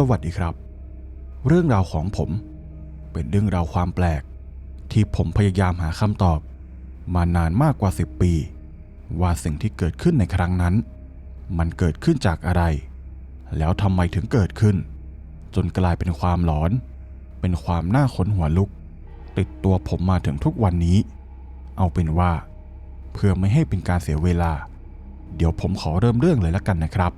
สวัสดีครับ เรื่องราวของผม เป็นเรื่องราวความแปลก ที่ผมพยายามหาคำตอบ มานานมากกว่า 10 ปี ว่าสิ่งที่เกิดขึ้นในครั้งนั้น มันเกิดขึ้นจากอะไร แล้วทำไมถึงเกิดขึ้น จนกลายเป็นความหลอน เป็นความน่าขนหัวลุก ติดตัวผมมาถึงทุกวันนี้ เอาเป็นว่า เพื่อไม่ให้เป็นการเสียเวลา เดี๋ยวผมขอเริ่มเรื่องเลยละกันนะครับ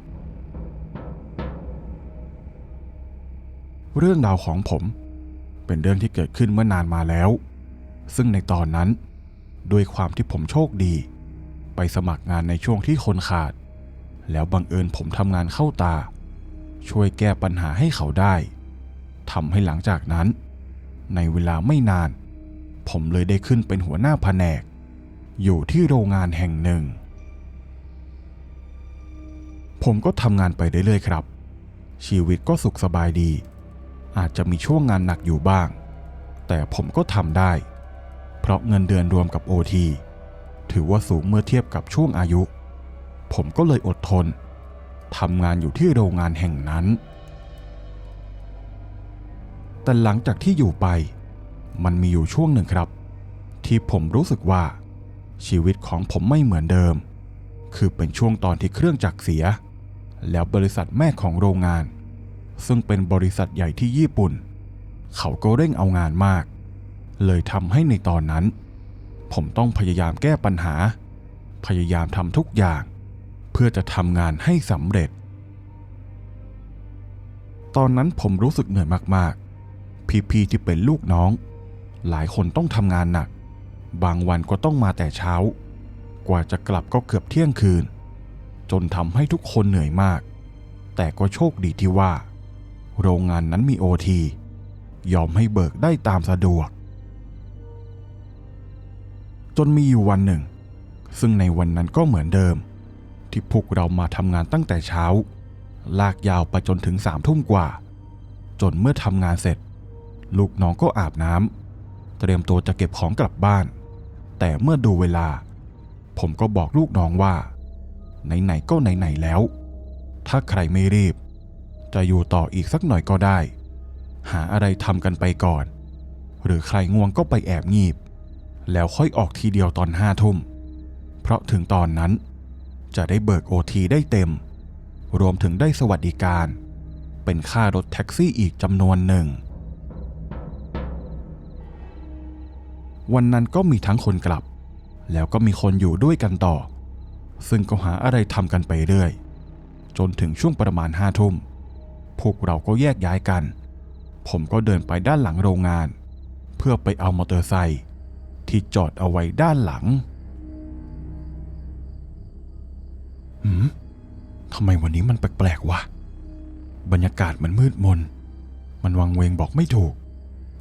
เรื่องราวของผม เป็นเรื่องที่เกิดขึ้นเมื่อนานมาแล้ว ซึ่งในตอนนั้น ด้วยความที่ผมโชคดี ไปสมัครงานในช่วงที่คนขาด แล้วบังเอิญผมทำงานเข้าตา ช่วยแก้ปัญหาให้เขาได้ทำให้หลังจากนั้น ในเวลาไม่นาน ผมเลยได้ขึ้นเป็นหัวหน้าแผนก อยู่ที่โรงงานแห่งหนึ่ง ผมก็ทำงานไปเรื่อยๆครับ ชีวิตก็สุขสบายดี อาจจะมีช่วงงานหนักอยู่บ้าง แต่ผมก็ทำได้ เพราะเงินเดือนรวมกับโอทีถือว่าสูงเมื่อเทียบกับช่วงอายุ ผมก็เลยอดทนทำงานอยู่ที่โรงงานแห่งนั้น แต่หลังจากที่อยู่ไป มันมีอยู่ช่วงหนึ่งครับ ที่ผมรู้สึกว่า ชีวิตของผมไม่เหมือนเดิม คือเป็นช่วงตอนที่เครื่องจักรเสีย แล้วบริษัทแม่ของโรงงาน ซึ่งเป็นบริษัทใหญ่ที่ญี่ปุ่น เขาก็เร่งเอางานมาก เลยทำให้ในตอนนั้น ผมต้องพยายามแก้ปัญหา พยายามทำทุกอย่าง เพื่อจะทำงานให้สำเร็จ ตอนนั้นผมรู้สึกเหนื่อยมากๆ พี่ๆที่เป็นลูกน้อง หลายคนต้องทำงานหนัก บางวันก็ต้องมาแต่เช้า กว่าจะกลับก็เกือบเที่ยงคืน จนทำให้ทุกคนเหนื่อยมากแต่ก็โชคดีที่ว่า โรงงานนั้นมีโอที ยอมให้เบิกได้ตามสะดวก จนมีอยู่วันหนึ่ง ซึ่งในวันนั้นก็เหมือนเดิม ที่พวกเรามาทำงานตั้งแต่เช้า ลากยาวไปจนถึงสามทุ่มกว่า จนเมื่อทำงานเสร็จ ลูกน้องก็อาบน้ำเตรียมตัวจะเก็บของกลับบ้าน แต่เมื่อดูเวลา ผมก็บอกลูกน้องว่า ไหนๆก็ไหนๆแล้ว ถ้าใครไม่รีบ จะอยู่ต่ออีกสักหน่อยก็ได้ หาอะไรทำกันไปก่อน หรือใครง่วงก็ไปแอบงีบ แล้วค่อยออกทีเดียวตอนห้าทุ่ม เพราะถึงตอนนั้น จะได้เบิกโอทีได้เต็ม รวมถึงได้สวัสดิการ เป็นค่ารถแท็กซี่อีกจำนวนหนึ่ง วันนั้นก็มีทั้งคนกลับ แล้วก็มีคนอยู่ด้วยกันต่อ ซึ่งก็หาอะไรทำกันไปเรื่อยจนถึงช่วงประมาณห้าทุ่ม พวกเราก็แยกย้ายกัน ผมก็เดินไปด้านหลังโรงงาน เพื่อไปเอามอเตอร์ไซค์ที่จอดเอาไว้ด้านหลังหืมทำไมวันนี้มันแปลกๆวะ บรรยากาศมันมืดมน มันวังเวงบอกไม่ถูก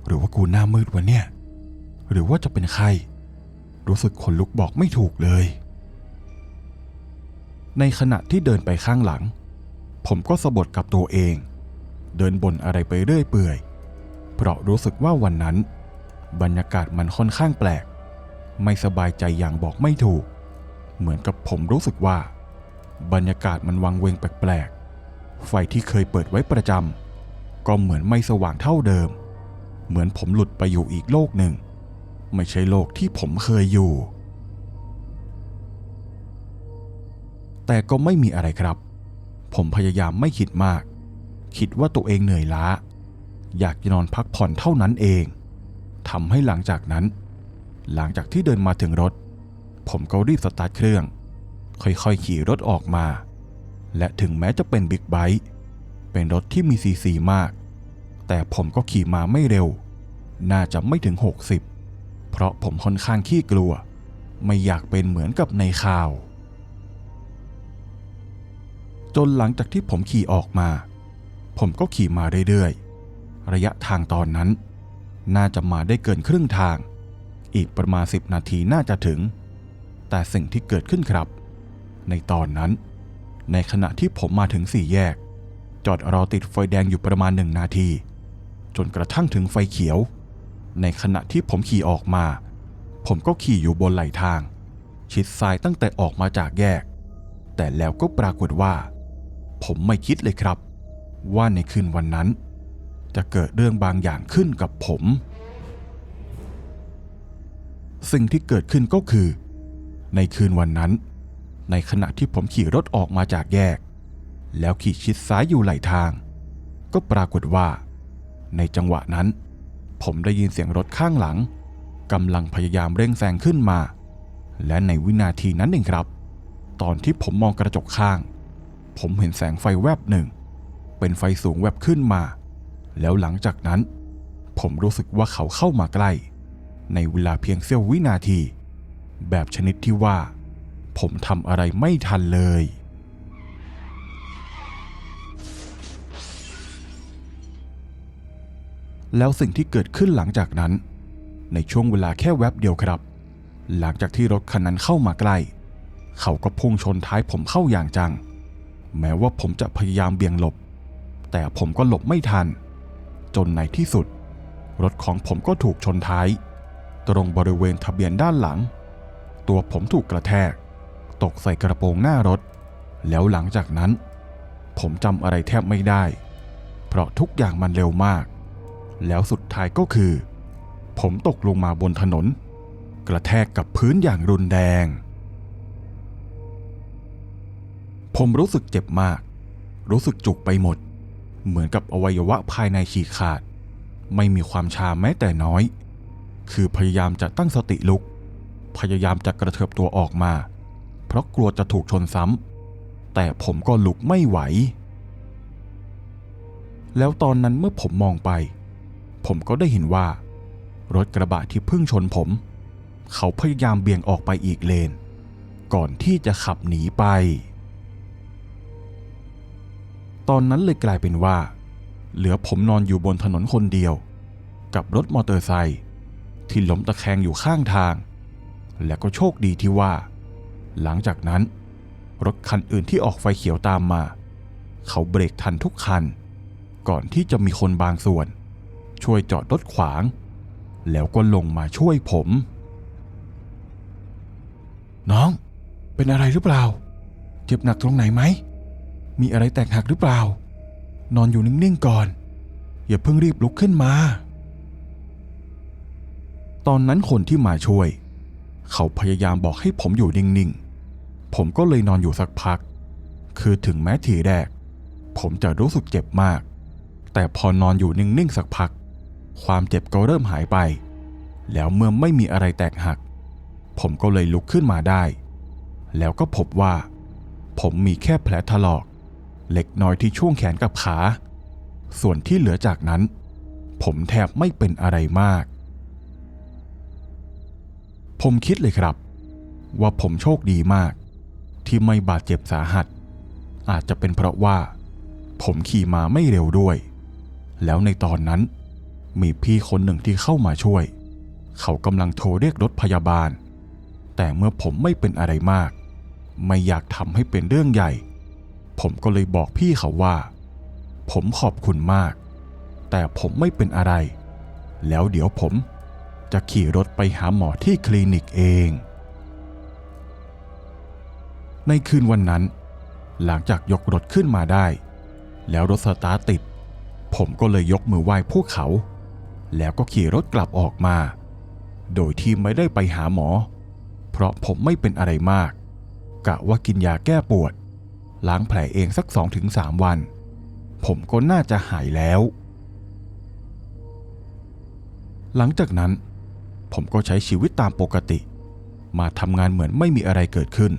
หรือว่ากูหน้ามืดวะเนี่ย หรือว่าจะเป็นใคร รู้สึกขนลุกบอกไม่ถูกเลย ในขณะที่เดินไปข้างหลัง ผมก็สะบดกับตัวเอง เดินบ่นอะไรไปเรื่อยเปื่อย เพราะรู้สึกว่าวันนั้น บรรยากาศมันค่อนข้างแปลก ไม่สบายใจอย่างบอกไม่ถูก เหมือนกับผมรู้สึกว่า บรรยากาศมันวังเวงแปลกๆ ไฟที่เคยเปิดไว้ประจำก็เหมือนไม่สว่างเท่าเดิม เหมือนผมหลุดไปอยู่อีกโลกหนึ่ง ไม่ใช่โลกที่ผมเคยอยู่ แต่ก็ไม่มีอะไรครับ ผมพยายามไม่คิดมาก คิดว่าตัวเองเหนื่อยล้า อยากจะนอนพักผ่อนเท่านั้นเองทำให้หลังจากนั้น หลังจากที่เดินมาถึงรถ ผมก็รีบสตาร์ทเครื่อง ค่อยๆขี่รถออกมา และถึงแม้จะเป็นบิ๊กไบค์เป็นรถที่มีซีซีมาก แต่ผมก็ขี่มาไม่เร็ว น่าจะไม่ถึง 60 เพราะผมค่อนข้างขี้กลัว ไม่อยากเป็นเหมือนกับในข่าว จนหลังจากที่ผมขี่ออกมา ผมก็ขี่มาเรื่อยๆ ระยะทางตอนนั้น น่าจะมาได้เกินครึ่งทาง อีกประมาณ 10 นาทีน่าจะถึง แต่สิ่งที่เกิดขึ้นครับ ในตอนนั้น ในขณะที่ผมมาถึงสี่แยก จอดรอติดไฟแดงอยู่ประมาณหนึ่งนาที จนกระทั่งถึงไฟเขียว ในขณะที่ผมขี่ออกมา ผมก็ขี่อยู่บนไหลทาง ชิดซ้ายตั้งแต่ออกมาจากแยก แต่แล้วก็ปรากฏว่า ผมไม่คิดเลยครับ ว่าในคืนวันนั้น จะเกิดเรื่องบางอย่างขึ้นกับผม สิ่งที่เกิดขึ้นก็คือ ในคืนวันนั้น ในขณะที่ผมขี่รถออกมาจากแยก แล้วขี่ชิดซ้ายอยู่ไหลทาง ก็ปรากฏว่า ในจังหวะนั้น ผมได้ยินเสียงรถข้างหลังกำลังพยายามเร่งแซงขึ้นมา และในวินาทีนั้นเองครับ ตอนที่ผมมองกระจกข้าง ผมเห็นแสงไฟแวบหนึ่ง เป็นไฟสูงแวบขึ้นมา แล้วหลังจากนั้น ผมรู้สึกว่าเขาเข้ามาใกล้ ในเวลาเพียงเสี้ยววินาที แบบชนิดที่ว่า ผมทำอะไรไม่ทันเลย แล้วสิ่งที่เกิดขึ้นหลังจากนั้น ในช่วงเวลาแค่แวบเดียวครับ หลังจากที่รถคันนั้นเข้ามาใกล้ เขาก็พุ่งชนท้ายผมเข้าอย่างจัง แม้ว่าผมจะพยายามเบี่ยงหลบ แต่ผมก็หลบไม่ทัน จนในที่สุด รถของผมก็ถูกชนท้าย ตรงบริเวณทะเบียนด้านหลัง ตัวผมถูกกระแทก ตกใส่กระโปรงหน้ารถ แล้วหลังจากนั้น ผมจำอะไรแทบไม่ได้ เพราะทุกอย่างมันเร็วมาก แล้วสุดท้ายก็คือ ผมตกลงมาบนถนน กระแทกกับพื้นอย่างรุนแรง ผมรู้สึกเจ็บมาก รู้สึกจุกไปหมด เหมือนกับอวัยวะภายในฉีกขาด ไม่มีความชาแม้แต่น้อย คือพยายามจะตั้งสติลุก พยายามจะกระเถิบตัวออกมา เพราะกลัวจะถูกชนซ้ำ แต่ผมก็ลุกไม่ไหว แล้วตอนนั้นเมื่อผมมองไป ผมก็ได้เห็นว่า รถกระบะที่เพิ่งชนผม เขาพยายามเบี่ยงออกไปอีกเลน ก่อนที่จะขับหนีไป ตอนนั้นเลยกลายเป็นว่า เหลือผมนอนอยู่บนถนนคนเดียว กับรถมอเตอร์ไซค์ที่ล้มตะแคงอยู่ข้างทาง และก็โชคดีที่ว่า หลังจากนั้น รถคันอื่นที่ออกไฟเขียวตามมา เขาเบรกทันทุกคัน ก่อนที่จะมีคนบางส่วน ช่วยจอดรถขวาง แล้วก็ลงมาช่วยผม น้อง เป็นอะไรหรือเปล่า เจ็บหนักตรงไหนไหม มีอะไรแตกหักหรือเปล่า นอนอยู่นิ่งๆก่อน อย่าเพิ่งรีบลุกขึ้นมา ตอนนั้นคนที่มาช่วย เขาพยายามบอกให้ผมอยู่นิ่งๆ ผมก็เลยนอนอยู่สักพัก คือถึงแม้ทีแรก ผมจะรู้สึกเจ็บมาก แต่พอนอนอยู่นิ่งๆสักพัก ความเจ็บก็เริ่มหายไป แล้วเมื่อไม่มีอะไรแตกหัก ผมก็เลยลุกขึ้นมาได้ แล้วก็พบว่า ผมมีแค่แผลถลอก เล็กน้อยที่ช่วงแขนกับขา ส่วนที่เหลือจากนั้น ผมแทบไม่เป็นอะไรมาก ผมคิดเลยครับ ว่าผมโชคดีมาก ที่ไม่บาดเจ็บสาหัส อาจจะเป็นเพราะว่า ผมขี่มาไม่เร็วด้วย แล้วในตอนนั้น มีพี่คนหนึ่งที่เข้ามาช่วย เขากำลังโทรเรียกรถพยาบาล แต่เมื่อผมไม่เป็นอะไรมาก ไม่อยากทำให้เป็นเรื่องใหญ่ ผมก็เลยบอกพี่เขาว่า ผมขอบคุณมาก แต่ผมไม่เป็นอะไร แล้วเดี๋ยวผมจะขี่รถไปหาหมอที่คลินิกเอง ในคืนวันนั้น หลังจากยกรถขึ้นมาได้ แล้วรถสตาร์ทติด ผมก็เลยยกมือไหว้พวกเขา แล้วก็ขี่รถกลับออกมา โดยที่ไม่ได้ไปหาหมอ เพราะผมไม่เป็นอะไรมาก กะว่ากินยาแก้ปวด ล้างแผลเองสัก 2-3 วัน ผมก็น่าจะหายแล้ว หลังจากนั้น ผมก็ใช้ชีวิตตามปกติ มาทำงานเหมือนไม่มีอะไรเกิดขึ้น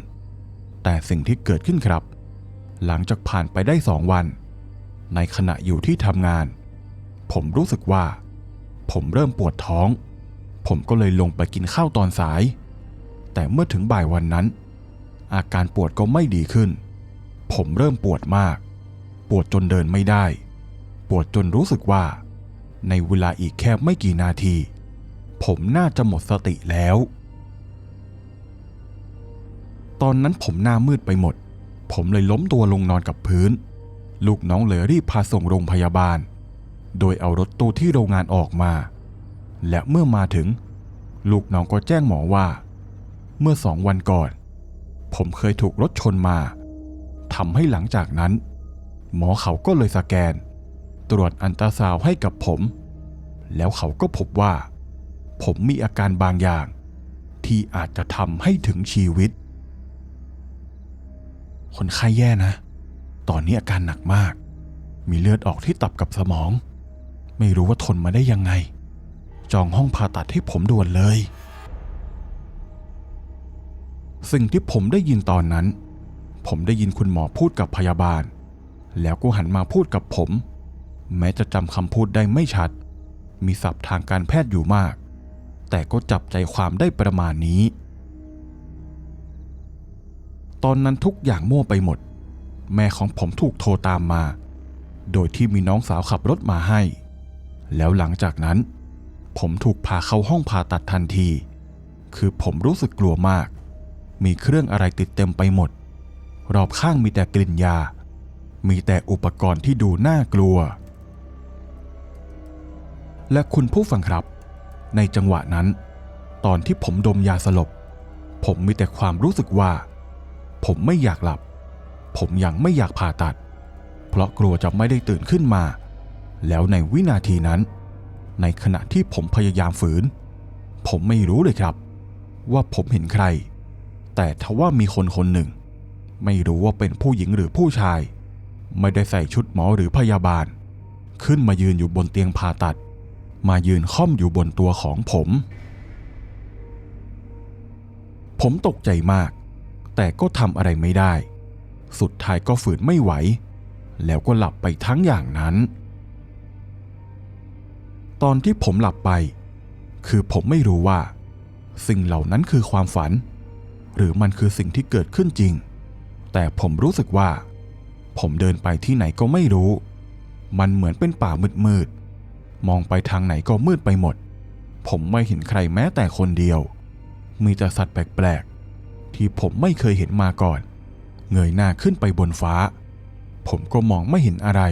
แต่สิ่งที่เกิดขึ้นครับ หลังจากผ่านไปได้สองวัน ในขณะอยู่ที่ทำงาน ผมรู้สึกว่า ผมเริ่มปวดท้อง ผมก็เลยลงไปกินข้าวตอนสาย แต่เมื่อถึงบ่ายวันนั้นอาการปวดก็ไม่ดีขึ้น ผมเริ่มปวดมาก ปวดจนเดินไม่ได้ ปวดจนรู้สึกว่า ในเวลาอีกแค่ไม่กี่นาที ผมน่าจะหมดสติแล้ว ตอนนั้นผมหน้ามืดไปหมด ผมเลยล้มตัวลงนอนกับพื้น ลูกน้องเลยรีบพาส่งโรงพยาบาล โดยเอารถตู้ที่โรงงานออกมา และเมื่อมาถึง ลูกน้องก็แจ้งหมอว่า เมื่อสองวันก่อน ผมเคยถูกรถชนมา ทำให้หลังจากนั้น หมอเขาก็เลยสแกน ตรวจอันตราซาวให้กับผม แล้วเขาก็พบว่า ผมมีอาการบางอย่าง ที่อาจจะทำให้ถึงชีวิต คนไข้แย่นะ ตอนนี้อาการหนักมาก มีเลือดออกที่ตับกับสมอง ไม่รู้ว่าทนมาได้ยังไง จองห้องผ่าตัดให้ผมด่วนเลย สิ่งที่ผมได้ยินตอนนั้น ผมได้ยินคุณหมอพูดกับพยาบาล แล้วก็หันมาพูดกับผม แม้จะจำคำพูดได้ไม่ชัด มีศัพท์ทางการแพทย์อยู่มาก แต่ก็จับใจความได้ประมาณนี้ ตอนนั้นทุกอย่างมั่วไปหมด แม่ของผมถูกโทรตามมา โดยที่มีน้องสาวขับรถมาให้ แล้วหลังจากนั้น ผมถูกพาเข้าห้องผ่าตัดทันที คือผมรู้สึกกลัวมาก มีเครื่องอะไรติดเต็มไปหมด รอบข้างมีแต่กลิ่นยา มีแต่อุปกรณ์ที่ดูน่ากลัว และคุณผู้ฟังครับ ในจังหวะนั้น ตอนที่ผมดมยาสลบ ผมมีแต่ความรู้สึกว่า ผมไม่อยากหลับ ผมยังไม่อยากผ่าตัด เพราะกลัวจะไม่ได้ตื่นขึ้นมา แล้วในวินาทีนั้น ในขณะที่ผมพยายามฝืน ผมไม่รู้เลยครับ ว่าผมเห็นใคร แต่ทว่ามีคนคนหนึ่ง ไม่รู้ว่าเป็นผู้หญิงหรือผู้ชาย ไม่ได้ใส่ชุดหมอหรือพยาบาล ขึ้นมายืนอยู่บนเตียงผ่าตัด มายืนค่อมอยู่บนตัวของผม ผมตกใจมาก แต่ก็ทำอะไรไม่ได้ สุดท้ายก็ฝืนไม่ไหว แล้วก็หลับไปทั้งอย่างนั้น ตอนที่ผมหลับไป คือผมไม่รู้ว่า สิ่งเหล่านั้นคือความฝัน หรือมันคือสิ่งที่เกิดขึ้นจริง แต่ผมรู้สึกว่า ผมเดินไปที่ไหนก็ไม่รู้ มันเหมือนเป็นป่ามืดๆ มองไปทางไหนก็มืดไปหมด ผมไม่เห็นใครแม้แต่คนเดียว มีแต่สัตว์แปลกๆ ที่ผมไม่เคยเห็นมาก่อน เงยหน้าขึ้นไปบนฟ้า ผมก็มองไม่เห็นอะไร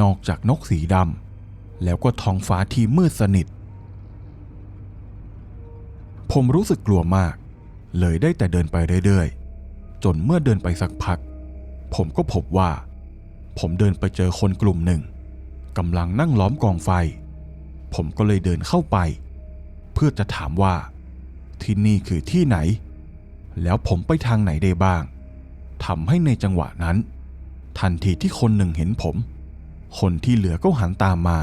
นอกจากนกสีดำแล้วก็ท้องฟ้าที่มืดสนิท ผมรู้สึกกลัวมาก เลยได้แต่เดินไปเรื่อยๆ จนเมื่อเดินไปสักพัก ผมก็พบว่า ผมเดินไปเจอคนกลุ่มหนึ่งกำลังนั่งล้อมกองไฟ ผมก็เลยเดินเข้าไป เพื่อจะถามว่า ที่นี่คือที่ไหน แล้วผมไปทางไหนได้บ้างทำให้ในจังหวะนั้น ทันทีที่คนหนึ่งเห็นผม คนที่เหลือก็หันตามมา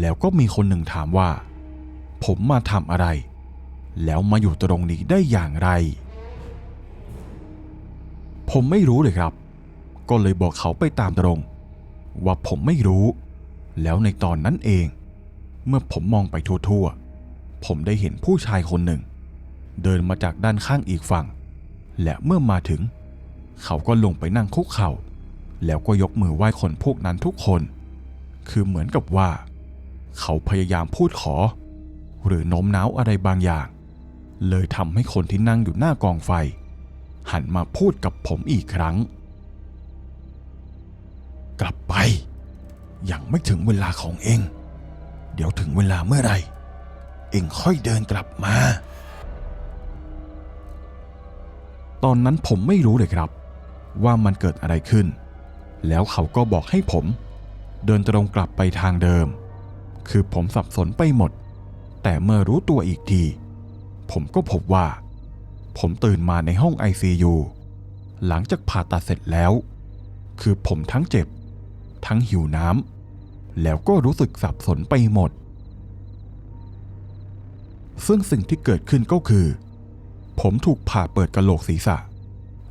แล้วก็มีคนหนึ่งถามว่า ผมมาทำอะไร แล้วมาอยู่ตรงนี้ได้อย่างไร ผมไม่รู้เลยครับ ก็เลยบอกเขาไปตามตรง ว่าผมไม่รู้ แล้วในตอนนั้นเอง เมื่อผมมองไปทั่วๆ ผมได้เห็นผู้ชายคนหนึ่ง เดินมาจากด้านข้างอีกฝั่ง และเมื่อมาถึง เขาก็ลงไปนั่งคุกเข่า แล้วก็ยกมือไหว้คนพวกนั้นทุกคน คือเหมือนกับว่า เขาพยายามพูดขอ หรือโน้มน้าวอะไรบางอย่าง เลยทำให้คนที่นั่งอยู่หน้ากองไฟ หันมาพูดกับผมอีกครั้ง กลับไป ยังไม่ถึงเวลาของเอง เดี๋ยวถึงเวลาเมื่อไหร่ เองค่อยเดินกลับมา ตอนนั้นผมไม่รู้เลยครับ ว่ามันเกิดอะไรขึ้น แล้วเขาก็บอกให้ผม เดินตรงกลับไปทางเดิม คือผมสับสนไปหมด แต่เมื่อรู้ตัวอีกที ผมก็พบว่า ผมตื่นมาในห้อง ICU หลังจากผ่าตัดเสร็จแล้ว คือผมทั้งเจ็บ ทั้งหิวน้ำแล้วก็รู้สึกสับสนไปหมด ซึ่งสิ่งที่เกิดขึ้นก็คือ ผมถูกผ่าเปิดกระโหลกศีรษะ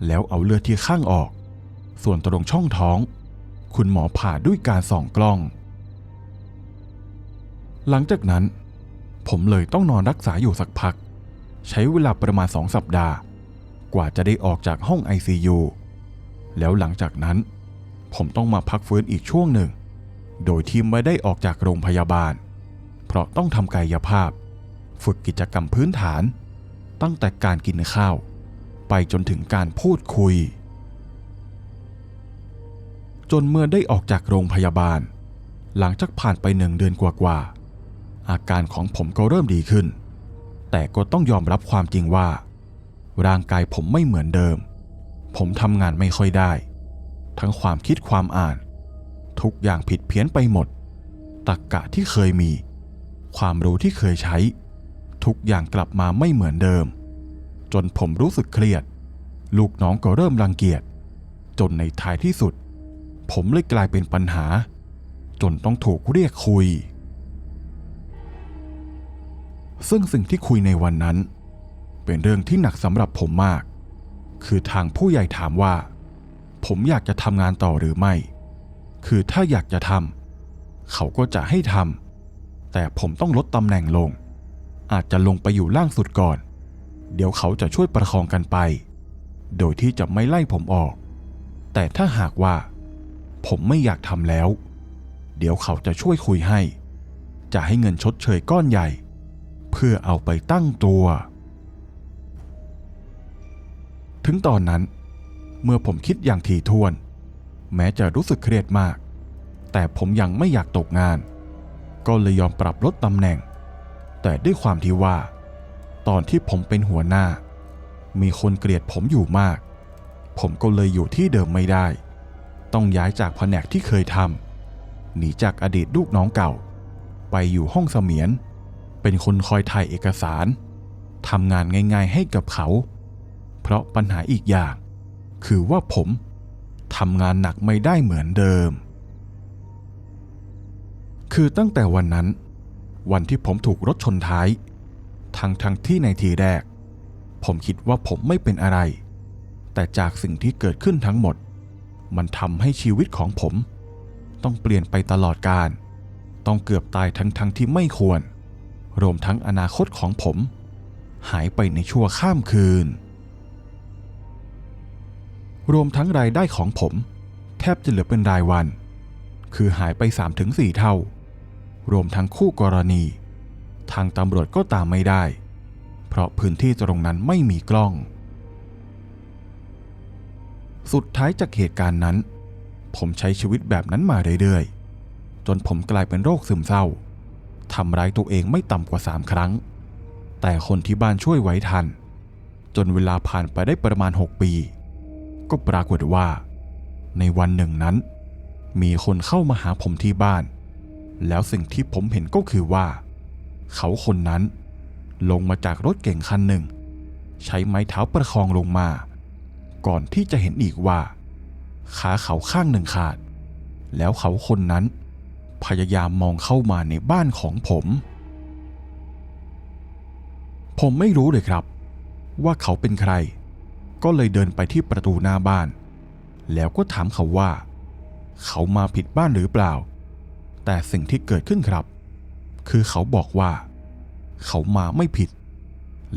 แล้วเอาเลือดที่ข้างออก ส่วนตรงช่องท้อง คุณหมอผ่าด้วยการส่องกล้อง หลังจากนั้น ผมเลยต้องนอนรักษาอยู่สักพัก ใช้เวลาประมาณสองสัปดาห์ กว่าจะได้ออกจากห้อง ICU แล้วหลังจากนั้น ผมต้องมาพักฟื้นอีกช่วงหนึ่ง โดยที่ไม่ได้ออกจากโรงพยาบาล เพราะต้องทำกายภาพ ฝึกกิจกรรมพื้นฐาน ตั้งแต่การกินข้าว ไปจนถึงการพูดคุย จนเมื่อได้ออกจากโรงพยาบาล หลังจากผ่านไปหนึ่งเดือนกว่าๆอาการของผมก็เริ่มดีขึ้น แต่ก็ต้องยอมรับความจริงว่า ร่างกายผมไม่เหมือนเดิม ผมทำงานไม่ค่อยได้ ทั้งความคิดความอ่าน ทุกอย่างผิดเพี้ยนไปหมดตรกกะที่เคยมี ความรู้ที่เคยใช้ ทุกอย่างกลับมาไม่เหมือนเดิม จนผมรู้สึกเครียด ลูกน้องก็เริ่มรังเกียจ จนในท้ายที่สุด ผมเลยกลายเป็นปัญหา จนต้องถูกเรียกคุย ซึ่งสิ่งที่คุยในวันนั้น เป็นเรื่องที่หนักสำหรับผมมาก คือทางผู้ใหญ่ถามว่า ผมอยากจะทำงานต่อหรือไม่ คือถ้าอยากจะทำเขาก็จะให้ทำแต่ผมต้องลดตำแหน่งลง อาจจะลงไปอยู่ล่างสุดก่อน เดี๋ยวเขาจะช่วยประคองกันไป โดยที่จะไม่ไล่ผมออก แต่ถ้าหากว่า ผมไม่อยากทำแล้ว เดี๋ยวเขาจะช่วยคุยให้ จะให้เงินชดเชยก้อนใหญ่ เพื่อเอาไปตั้งตัว ถึงตอนนั้น เมื่อผมคิดอย่างถี่ถ้วน แม้จะรู้สึกเครียดมาก แต่ผมยังไม่อยากตกงาน ก็เลยยอมปรับลดตำแหน่ง แต่ด้วยความที่ว่า ตอนที่ผมเป็นหัวหน้า มีคนเกลียดผมอยู่มาก ผมก็เลยอยู่ที่เดิมไม่ได้ ต้องย้ายจากแผนกที่เคยทำหนีจากอดีตลูกน้องเก่า ไปอยู่ห้องเสมียน เป็นคนคอยถ่ายเอกสารทำงานง่ายๆให้กับเขา เพราะปัญหาอีกอย่าง คือว่าผมทำงานหนักไม่ได้เหมือนเดิม คือตั้งแต่วันนั้น วันที่ผมถูกรถชนท้ายทั้งทั้งที่ในทีแรก ผมคิดว่าผมไม่เป็นอะไร แต่จากสิ่งที่เกิดขึ้นทั้งหมด มันทำให้ชีวิตของผม ต้องเปลี่ยนไปตลอดการ ต้องเกือบตายทั้งทั้งที่ไม่ควร รวมทั้งอนาคตของผม หายไปในชั่วข้ามคืน รวมทั้งรายได้ของผม แทบจะเหลือเป็นรายวัน คือหายไป 3-4 เท่า รวมทั้งคู่กรณี ทางตำรวจก็ตามไม่ได้ เพราะพื้นที่ตรงนั้นไม่มีกล้อง สุดท้ายจากเหตุการณ์นั้น ผมใช้ชีวิตแบบนั้นมาเรื่อยๆ จนผมกลายเป็นโรคซึมเศร้า ทำร้ายตัวเองไม่ต่ำกว่าสามครั้ง แต่คนที่บ้านช่วยไว้ทัน จนเวลาผ่านไปได้ประมาณ 6 ปี ก็ปรากฏว่า ในวันหนึ่งนั้น มีคนเข้ามาหาผมที่บ้าน แล้วสิ่งที่ผมเห็นก็คือว่า เขาคนนั้น ลงมาจากรถเก่งคันหนึ่ง ใช้ไม้เท้าประคองลงมา ก่อนที่จะเห็นอีกว่า ขาเขาข้างหนึ่งขาด แล้วเขาคนนั้น พยายามมองเข้ามาในบ้านของผม ผมไม่รู้เลยครับ ว่าเขาเป็นใคร ก็เลยเดินไปที่ประตูหน้าบ้าน แล้วก็ถามเขาว่า เขามาผิดบ้านหรือเปล่า แต่สิ่งที่เกิดขึ้นครับ คือเขาบอกว่า เขามาไม่ผิด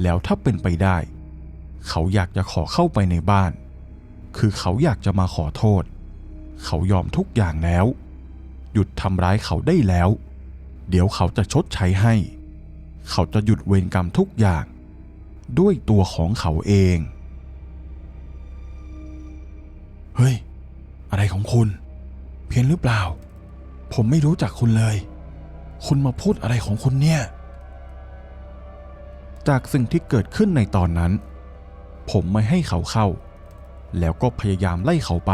แล้วถ้าเป็นไปได้ เขาอยากจะขอเข้าไปในบ้าน คือเขาอยากจะมาขอโทษ เขายอมทุกอย่างแล้ว หยุดทำร้ายเขาได้แล้ว เดี๋ยวเขาจะชดใช้ให้ เขาจะหยุดเวรกรรมทุกอย่าง ด้วยตัวของเขาเอง เฮ้ย อะไรของคุณ เพี้ยนหรือเปล่า ผมไม่รู้จักคุณเลย คุณมาพูดอะไรของคุณเนี่ย จากสิ่งที่เกิดขึ้นในตอนนั้น ผมไม่ให้เขาเข้า แล้วก็พยายามไล่เขาไป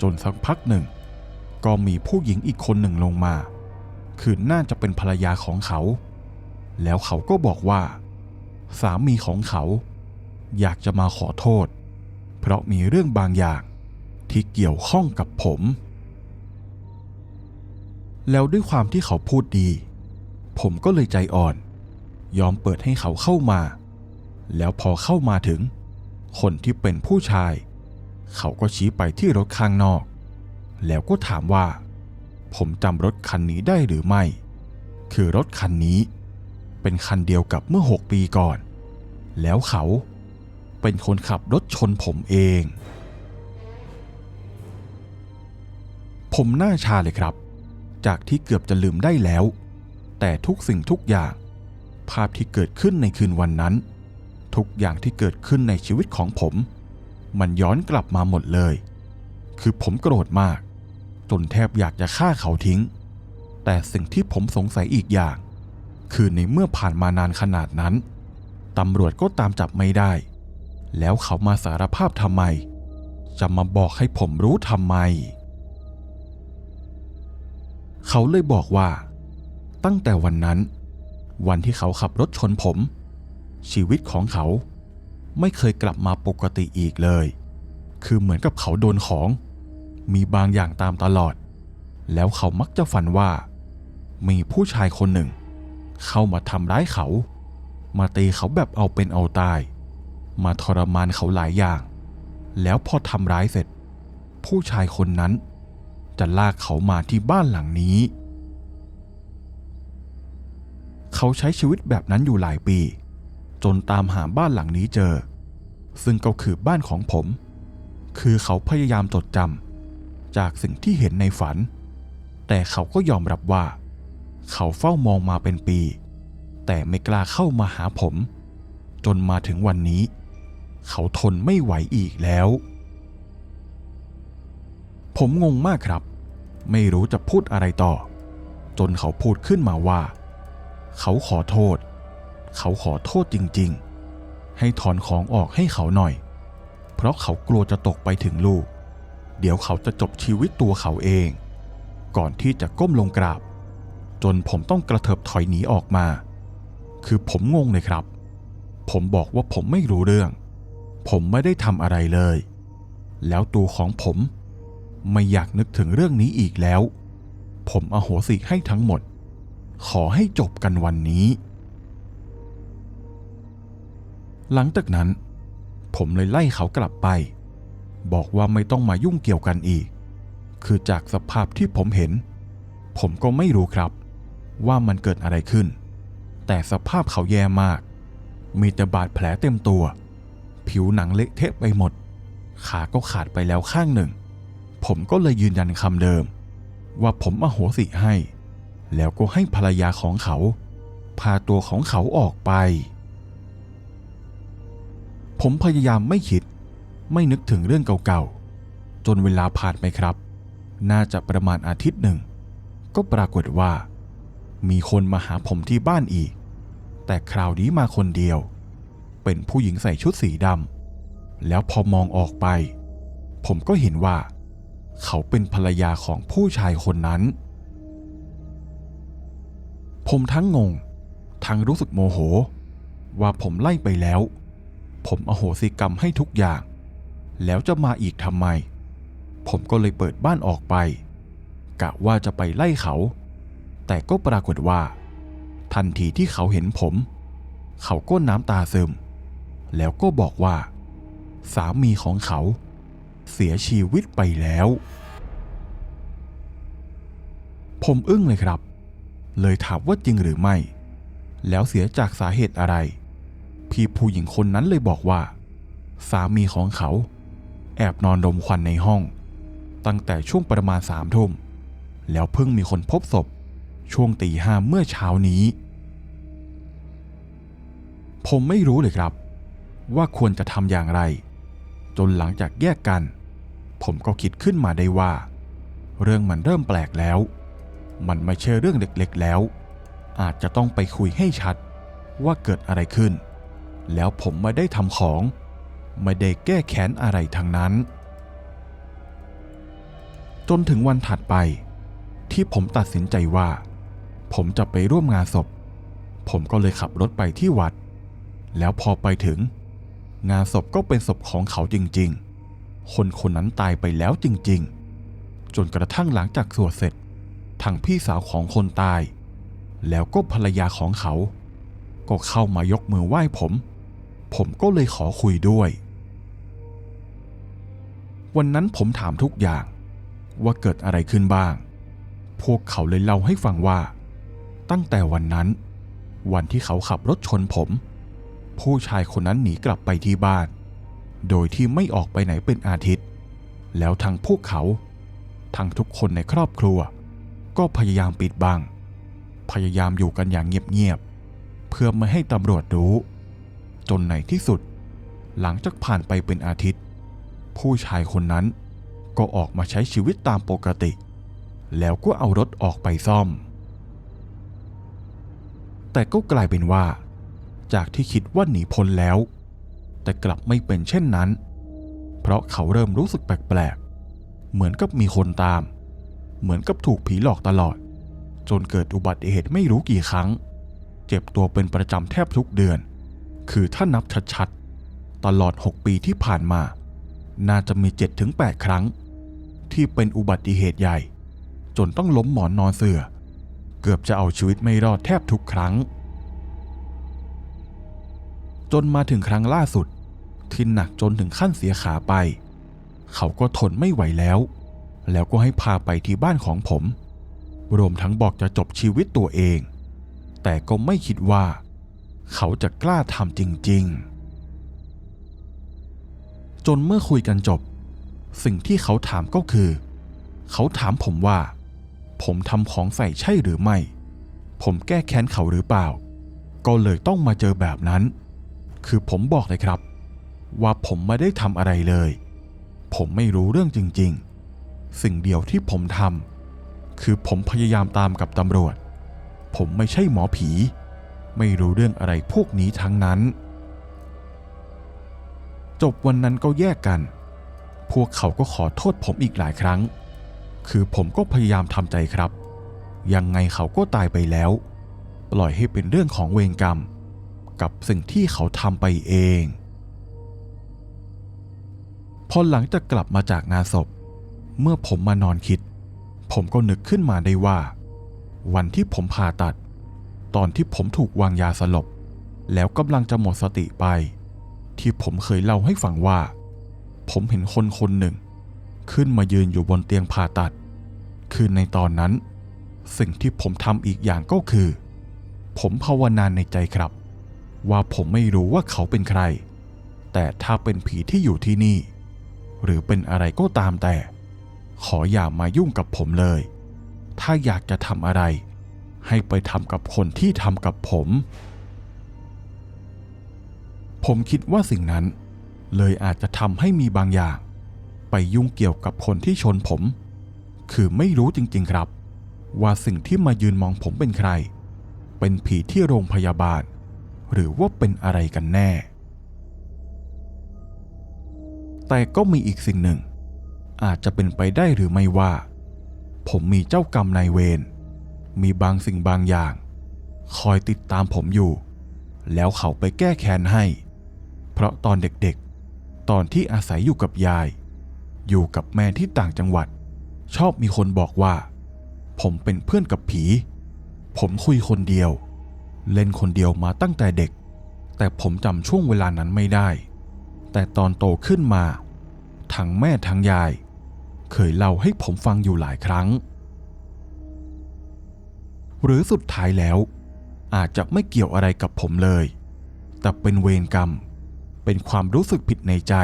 จนสักพักหนึ่ง ก็มีผู้หญิงอีกคนหนึ่งลงมา คือน่าจะเป็นภรรยาของเขา แล้วเขาก็บอกว่า สามีของเขา อยากจะมาขอโทษ เพราะมีเรื่องบางอย่างที่เกี่ยวข้องกับผม แล้วด้วยความที่เขาพูดดี ผมก็เลยใจอ่อน ยอมเปิดให้เขาเข้ามา แล้วพอเข้ามาถึง คนที่เป็นผู้ชาย เขาก็ชี้ไปที่รถข้างนอก แล้วก็ถามว่า ผมจำรถคันนี้ได้หรือไม่ คือรถคันนี้ เป็นคันเดียวกับเมื่อหกปีก่อน แล้วเขาเป็นคนขับรถชนผมเอง ผมหน้าชาเลยครับ จากที่เกือบจะลืมได้แล้ว แต่ทุกสิ่งทุกอย่าง ภาพที่เกิดขึ้นในคืนวันนั้น ทุกอย่างที่เกิดขึ้นในชีวิตของผม มันย้อนกลับมาหมดเลย คือผมโกรธมาก จนแทบอยากจะฆ่าเขาทิ้ง แต่สิ่งที่ผมสงสัยอีกอย่าง คือในเมื่อผ่านมานานขนาดนั้นตำรวจก็ตามจับไม่ได้ แล้วเขามาสารภาพทำไม จะมาบอกให้ผมรู้ทำไม เขาเลยบอกว่า ตั้งแต่วันนั้น วันที่เขาขับรถชนผม ชีวิตของเขาไม่เคยกลับมาปกติอีกเลย คือเหมือนกับเขาโดนของ มีบางอย่างตามตลอด แล้วเขามักจะฝันว่า มีผู้ชายคนหนึ่ง เข้ามาทำร้ายเขา มาตีเขาแบบเอาเป็นเอาตาย มาทรมานเขาหลายอย่าง แล้วพอทำร้ายเสร็จ ผู้ชายคนนั้น จะลากเขามาที่บ้านหลังนี้ เขาใช้ชีวิตแบบนั้นอยู่หลายปี จนตามหาบ้านหลังนี้เจอ ซึ่งก็คือบ้านของผม คือเขาพยายามจดจำ จากสิ่งที่เห็นในฝัน แต่เขาก็ยอมรับว่า เขาเฝ้ามองมาเป็นปี แต่ไม่กล้าเข้ามาหาผม จนมาถึงวันนี้ เขาทนไม่ไหวอีกแล้ว ผมงงมากครับ ไม่รู้จะพูดอะไรต่อ จนเขาพูดขึ้นมาว่า เขาขอโทษ เขาขอโทษจริง ๆ ให้ถอนของออกให้เขาหน่อย เพราะเขากลัวจะตกไปถึงลูก เดี๋ยวเขาจะจบชีวิตตัวเขาเอง ก่อนที่จะก้มลงกราบ จนผมต้องกระเถิบถอยหนีออกมา คือผมงงเลยครับ ผมบอกว่าผมไม่รู้เรื่อง ผมไม่ได้ทำอะไรเลย แล้วตัวของผมไม่อยากนึกถึงเรื่องนี้อีกแล้ว ผมอโหสิให้ทั้งหมด ขอให้จบกันวันนี้ หลังจากนั้น ผมเลยไล่เขากลับไป บอกว่าไม่ต้องมายุ่งเกี่ยวกันอีก คือจากสภาพที่ผมเห็น ผมก็ไม่รู้ครับ ว่ามันเกิดอะไรขึ้น แต่สภาพเขาแย่มาก มีแต่บาดแผลเต็มตัว ผิวหนังเละเทะไปหมด ขาก็ขาดไปแล้วข้างหนึ่ง ผมก็เลยยืนยันคำเดิม ว่าผมอโหสิให้ แล้วก็ให้ภรรยาของเขา พาตัวของเขาออกไป ผมพยายามไม่คิด ไม่นึกถึงเรื่องเก่าๆ จนเวลาผ่านไปครับ น่าจะประมาณอาทิตย์หนึ่ง ก็ปรากฏว่า มีคนมาหาผมที่บ้านอีก แต่คราวนี้มาคนเดียว เป็นผู้หญิงใส่ชุดสีดำแล้วพอมองออกไป ผมก็เห็นว่า เขาเป็นภรรยาของผู้ชายคนนั้น ผมทั้งงง ทั้งรู้สึกโมโห ว่าผมไล่ไปแล้วผมอโหสิกรรมให้ทุกอย่าง แล้วจะมาอีกทำไม ผมก็เลยเปิดบ้านออกไป กะว่าจะไปไล่เขา แต่ก็ปรากฏว่า ทันทีที่เขาเห็นผม เขาก็น้ำตาซึม แล้วก็บอกว่า สามีของเขา เสียชีวิตไปแล้ว ผมอึ้งเลยครับ เลยถามว่าจริงหรือไม่ แล้วเสียจากสาเหตุอะไร พี่ผู้หญิงคนนั้นเลยบอกว่า สามีของเขา แอบนอนดมควันในห้อง ตั้งแต่ช่วงประมาณสามทุ่ม แล้วเพิ่งมีคนพบศพ ช่วงตีห้าเมื่อเช้านี้ ผมไม่รู้เลยครับ ว่าควรจะทำอย่างไร จนหลังจากแยกกัน ผมก็คิดขึ้นมาได้ว่า เรื่องมันเริ่มแปลกแล้ว มันไม่ใช่เรื่องเล็กๆแล้ว อาจจะต้องไปคุยให้ชัดว่าเกิดอะไรขึ้น แล้วผมไม่ได้ทำของ ไม่ได้แก้แค้นอะไรทั้งนั้น จนถึงวันถัดไป ที่ผมตัดสินใจว่า ผมจะไปร่วมงานศพ ผมก็เลยขับรถไปที่วัด แล้วพอไปถึง งานศพก็เป็นศพของเขาจริงๆ คนคนนั้นตายไปแล้วจริงๆ จนกระทั่งหลังจากสวดเสร็จทางพี่สาวของคนตาย แล้วก็ภรรยาของเขา ก็เข้ามายกมือไหว้ผม ผมก็เลยขอคุยด้วย วันนั้นผมถามทุกอย่าง ว่าเกิดอะไรขึ้นบ้าง พวกเขาเลยเล่าให้ฟังว่า ตั้งแต่วันนั้น วันที่เขาขับรถชนผม ผู้ชายคนนั้นหนีกลับไปที่บ้าน โดยที่ไม่ออกไปไหนเป็นอาทิตย์ แล้วทั้งพวกเขาทั้งทุกคนในครอบครัว ก็พยายามปิดบัง พยายามอยู่กันอย่างเงียบๆเพื่อไม่ให้ตำรวจรู้ จนในที่สุด หลังจากผ่านไปเป็นอาทิตย์ ผู้ชายคนนั้น ก็ออกมาใช้ชีวิตตามปกติ แล้วก็เอารถออกไปซ่อม แต่ก็กลายเป็นว่า จากที่คิดว่าหนีพ้นแล้ว แต่กลับไม่เป็นเช่นนั้น เพราะเขาเริ่มรู้สึกแปลกๆ เหมือนกับมีคนตาม เหมือนกับถูกผีหลอกตลอด จนเกิดอุบัติเหตุไม่รู้กี่ครั้ง เจ็บตัวเป็นประจำแทบทุกเดือน คือถ้านับชัดๆตลอด 6 ปีที่ผ่านมา น่าจะมี 7-8 ครั้ง ที่เป็นอุบัติเหตุใหญ่ จนต้องล้มหมอนนอนเสือเกือบจะเอาชีวิตไม่รอดแทบทุกครั้ง จนมาถึงครั้งล่าสุด ที่หนักจนถึงขั้นเสียขาไป เขาก็ทนไม่ไหวแล้ว แล้วก็ให้พาไปที่บ้านของผม รวมทั้งบอกจะจบชีวิตตัวเอง แต่ก็ไม่คิดว่า เขาจะกล้าทำจริง ๆ จนเมื่อคุยกันจบ สิ่งที่เขาถามก็คือ เขาถามผมว่า ผมทำของใส่ใช่หรือไม่ ผมแก้แค้นเขาหรือเปล่า ก็เลยต้องมาเจอแบบนั้น คือผมบอกเลยครับ ว่าผมไม่ได้ทำอะไรเลย ผมไม่รู้เรื่องจริง ๆ สิ่งเดียวที่ผมทำคือผมพยายามตามกับตำรวจ ผมไม่ใช่หมอผี ไม่รู้เรื่องอะไรพวกนี้ทั้งนั้น จบวันนั้นก็แยกกัน พวกเขาก็ขอโทษผมอีกหลายครั้ง คือผมก็พยายามทำใจครับ ยังไงเขาก็ตายไปแล้ว ปล่อยให้เป็นเรื่องของเวรกรรม กับสิ่งที่เขาทำไปเอง พอหลังจากกลับมาจากงานศพ เมื่อผมมานอนคิด ผมก็นึกขึ้นมาได้ว่า วันที่ผมผ่าตัด ตอนที่ผมถูกวางยาสลบ แล้วกำลังจะหมดสติไป ที่ผมเคยเล่าให้ฟังว่า ผมเห็นคนคนหนึ่ง ขึ้นมายืนอยู่บนเตียงผ่าตัด คือในตอนนั้น สิ่งที่ผมทำอีกอย่างก็คือ ผมภาวนาในใจครับ ว่าผมไม่รู้ว่าเขาเป็นใคร แต่ถ้าเป็นผีที่อยู่ที่นี่ หรือเป็นอะไรก็ตามแต่ ขออย่ามายุ่งกับผมเลย ถ้าอยากจะทำอะไร ให้ไปทำกับคนที่ทำกับผม ผมคิดว่าสิ่งนั้น เลยอาจจะทำให้มีบางอย่าง ไปยุ่งเกี่ยวกับคนที่ชนผม คือไม่รู้จริงๆครับ ว่าสิ่งที่มายืนมองผมเป็นใคร เป็นผีที่โรงพยาบาล หรือว่าเป็นอะไรกันแน่ แต่ก็มีอีกสิ่งหนึ่ง อาจจะเป็นไปได้หรือไม่ว่า ผมมีเจ้ากรรมนายเวรมีบางสิ่งบางอย่าง คอยติดตามผมอยู่ แล้วเขาไปแก้แค้นให้ เพราะตอนเด็กๆ ตอนที่อาศัยอยู่กับยาย อยู่กับแม่ที่ต่างจังหวัด ชอบมีคนบอกว่า ผมเป็นเพื่อนกับผี ผมคุยคนเดียว เล่นคนเดียวมาตั้งแต่เด็ก แต่ผมจำช่วงเวลานั้นไม่ได้ แต่ตอนโตขึ้นมา ทั้งแม่ทั้งยาย เคยเล่าให้ผมฟังอยู่หลายครั้ง หรือสุดท้ายแล้วอาจจะไม่เกี่ยวอะไรกับผมเลย แต่เป็นเวรกรรม เป็นความรู้สึกผิดในใจ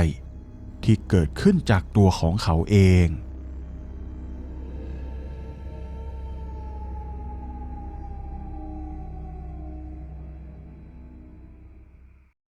ที่เกิดขึ้นจากตัวของเขาเอง